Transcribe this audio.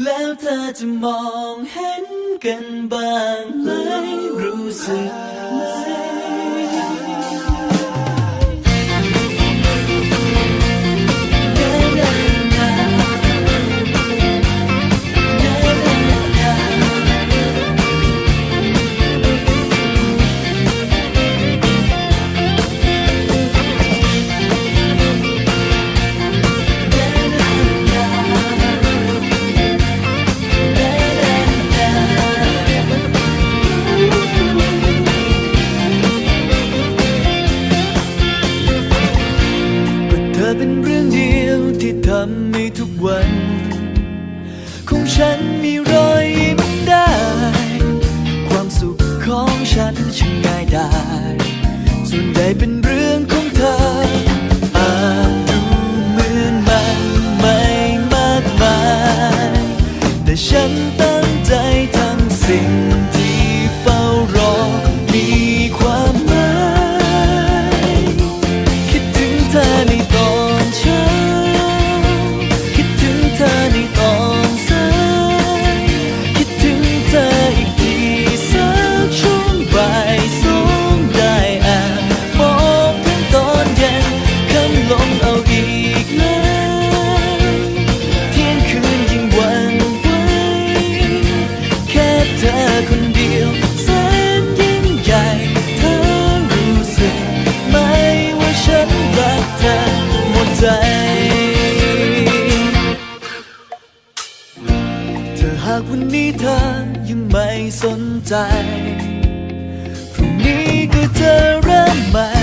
แล้วเธอจะมองเห็นกันบ้างไหมรู้สึกไหมำให้ทุกวัน ของฉันมีรอยยิ้มได้ ความสุขของฉันช่างง่ายดายส่วนใหญ่เป็นเรื่อง เธอหมดใจ เธอหากวันนี้เธอยังไม่สนใจ พรุ่งนี้ก็จะเริ่มใหม่